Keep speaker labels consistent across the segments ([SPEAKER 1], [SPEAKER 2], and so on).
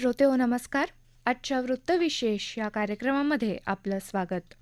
[SPEAKER 1] श्रोते हो नमस्कार. आजच्या वृत्तविशेष या कार्यक्रमामध्ये आपलं स्वागत.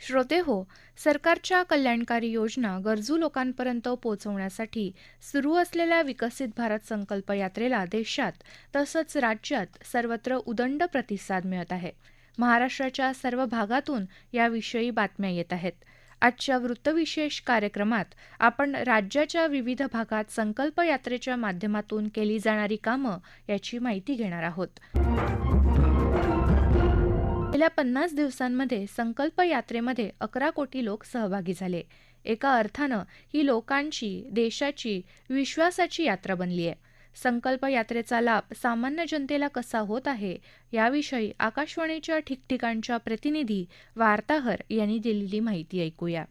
[SPEAKER 1] श्रोते हो सरकारच्या कल्याणकारी योजना गरजू लोकांपर्यंत पोहोचवण्यासाठी सुरू असलेल्या विकसित भारत संकल्प यात्रेला देशात तसंच राज्यात सर्वत्र उदंड प्रतिसाद मिळत आहे. महाराष्ट्राच्या सर्व भागातून याविषयी बातम्या येत आहेत. आजच्या वृत्तविशेष कार्यक्रमात आपण राज्याच्या विविध भागात संकल्प यात्रेच्या माध्यमातून केली जाणारी कामं याची माहिती घेणार आहोत. गेल्या पन्नास दिवसांमध्ये संकल्प यात्रेमध्ये अकरा कोटी लोक सहभागी झाले. एका अर्थानं ही लोकांची देशाची विश्वासाची यात्रा बनली आहे संकल्प यात्रेचा लाभ सामान्य जनतेला कसा होत आहे याविषयी आकाशवाणीच्या ठिकठिकाणच्या प्रतिनिधी वार्ताहर यांनी दिलेली माहिती ऐकूया.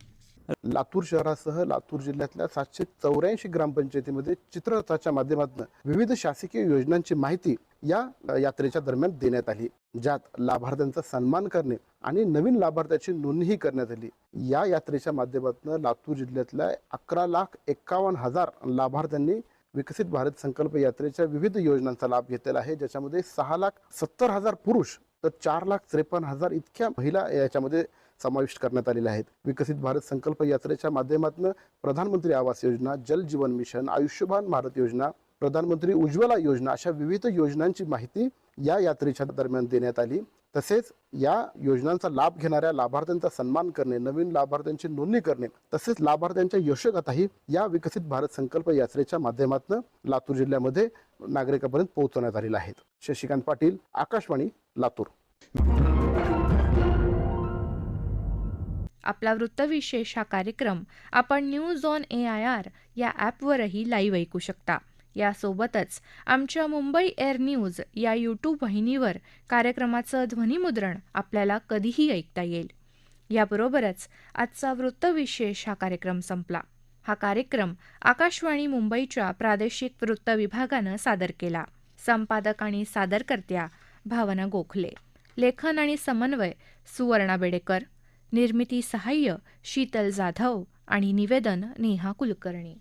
[SPEAKER 2] लातूर शहरासह लातूर जिल्ह्यातल्या सातशे चौऱ्याऐंशी ग्रामपंचायतीमध्ये चित्ररथाच्या माध्यमातून विविध शासकीय योजनांची माहिती या यात्रेच्या दरम्यान देण्यात आली ज्यात लाभार्थ्यांचा सन्मान करणे आणि नवीन लाभार्थ्याची नोंदणीही करण्यात आली. या यात्रेच्या माध्यमातून लातूर जिल्ह्यातल्या अकरा लाख एक्कावन्न हजार लाभार्थ्यांनी विकसित भारत संकल्प यात्रेच्या विविध योजनांचा लाभ घेतलेला आहे ज्याच्यामध्ये सहा लाख सत्तर हजार पुरुष तर चार लाख त्रेपन्न हजार इतक्या महिला याच्यामध्ये समाविष्ट करण्यात आलेल्या आहेत. विकसित भारत संकल्प यात्रेच्या माध्यमातून प्रधानमंत्री आवास योजना जल जीवन मिशन आयुष्यमान भारत योजना प्रधानमंत्री उज्ज्वला योजना अशा विविध योजनांची माहिती या यात्रेच्या दरम्यान देण्यात आली. तसेच या योजनांचा लाभ घेणाऱ्या लाभार्थ्यांचा सन्मान करणे नवीन लाभार्थ्यांची नोंदणी करणे तसेच लाभार्थ्यांच्या यशोगाथाही या विकसित भारत संकल्प यात्रेच्या माध्यमातून लातूर जिल्ह्यामध्ये नागरिकांपर्यंत पोहोचवण्यात आलेल्या आहेत. शशिकांत पाटील आकाशवाणी लातूर.
[SPEAKER 1] आपला वृत्तविशेष हा कार्यक्रम आपण news on A I R या ॲपवरही लाईव्ह ऐकू शकता. यासोबतच आमच्या मुंबई एअर न्यूज या यूट्यूब वाहिनीवर कार्यक्रमाचं ध्वनिमुद्रण आपल्याला कधीही ऐकता येईल. याबरोबरच आजचा वृत्तविशेष हा कार्यक्रम संपला. हा कार्यक्रम आकाशवाणी मुंबईच्या प्रादेशिक वृत्त विभागानं सादर केला. संपादक आणि सादरकर्त्या भावना गोखले. लेखन आणि समन्वय सुवर्णा बेडेकर. निर्मिती सहाय्य शीतल जाधव आणि निवेदन नेहा कुलकर्णी.